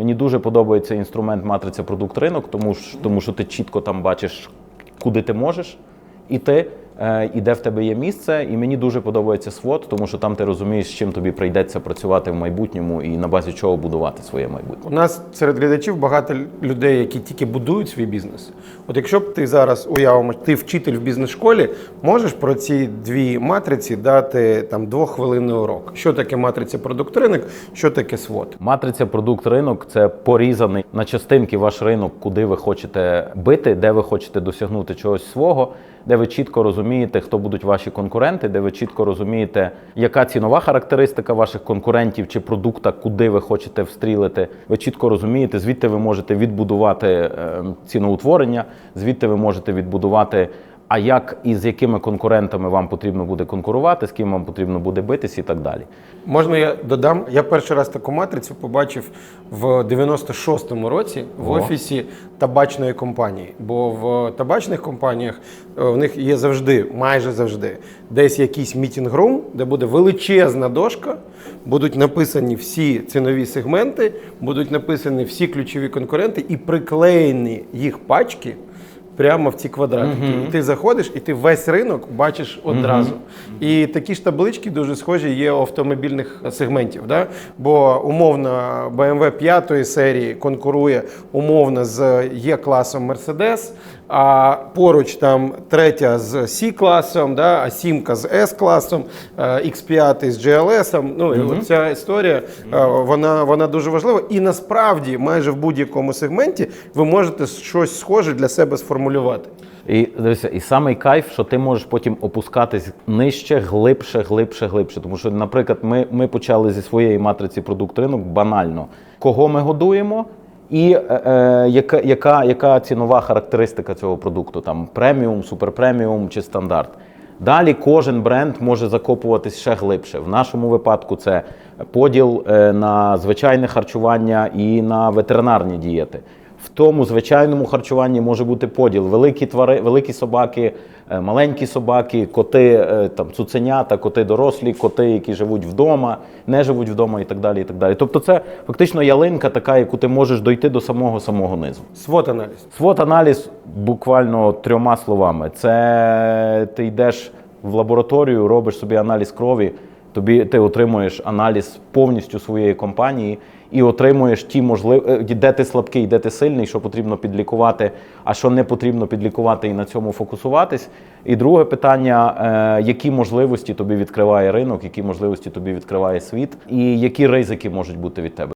Мені дуже подобається інструмент матриця продукт ринок, тому, що- тому що ти чітко там бачиш, куди ти можеш іти, і де в тебе є місце. І мені дуже подобається SWOT, тому що там ти розумієш, з чим тобі прийдеться працювати в майбутньому і на базі чого будувати своє майбутнє. У нас серед глядачів багато людей, які тільки будують свій бізнес. От якщо б ти зараз уявимо, ти вчитель в бізнес-школі, можеш про ці дві матриці дати там двоххвилинний урок. Що таке матриця продукт ринок, що таке SWOT? Матриця продукт ринок це порізаний на частинки ваш ринок, куди ви хочете бити, де ви хочете досягнути чогось свого, де ви чітко розумієте, хто будуть ваші конкуренти, де ви чітко розумієте, яка цінова характеристика ваших конкурентів чи продукта, куди ви хочете встрілити. Ви чітко розумієте, звідти ви можете відбудувати е, ціноутворення, звідти ви можете відбудувати. А як і з якими конкурентами вам потрібно буде конкурувати, з ким вам потрібно буде битись і так далі. Можна я додам? Я перший раз таку матрицю побачив в 96-му році в О. офісі табачної компанії. Бо в табачних компаніях е, в них є завжди, майже завжди, десь якийсь мітінг-рум, де буде величезна дошка, будуть написані всі цінові сегменти, будуть написані всі ключові конкуренти і приклеєні їх пачки. Прямо в ці квадратики. І ти заходиш, і ти весь ринок бачиш одразу. І такі ж таблички дуже схожі є у автомобільних сегментів. Да? Бо умовно BMW 5 серії конкурує умовно з Е-класом Mercedes, а поруч там третя з C-класом, да? а сімка з S-класом, е, X5 з GLS. Ну, і от ця історія е, вона, вона дуже важлива. І насправді майже в будь-якому сегменті ви можете щось схоже для себе сформулювати. І дивися, і самий кайф, що ти можеш потім опускатись нижче, глибше, глибше, глибше. Тому що, наприклад, ми, ми почали зі своєї матриці продукт ринок банально. Кого ми годуємо, і е, е, яка, яка, цінова характеристика цього продукту? Там преміум, суперпреміум чи стандарт. Далі кожен бренд може закопуватись ще глибше. В нашому випадку це поділ е, на звичайне харчування і на ветеринарні дієти. В тому звичайному харчуванні може бути поділ: великі твари, великі собаки, е, маленькі собаки, коти, е, там цуценята, коти дорослі, коти, які живуть вдома, не живуть вдома і так далі. І так далі. Тобто, це фактично ялинка, така, яку ти можеш дойти до самого самого низу. свот аналіз свот аналіз буквально трьома словами. Це ти йдеш в лабораторію, робиш собі аналіз крові, тобі ти отримуєш аналіз повністю своєї компанії і отримуєш ті можливі, де ти слабкий, де ти сильний, що потрібно підлікувати, а що не потрібно підлікувати і на цьому фокусуватись. І друге питання: е, які можливості тобі відкриває ринок, які можливості тобі відкриває світ, і які ризики можуть бути від тебе.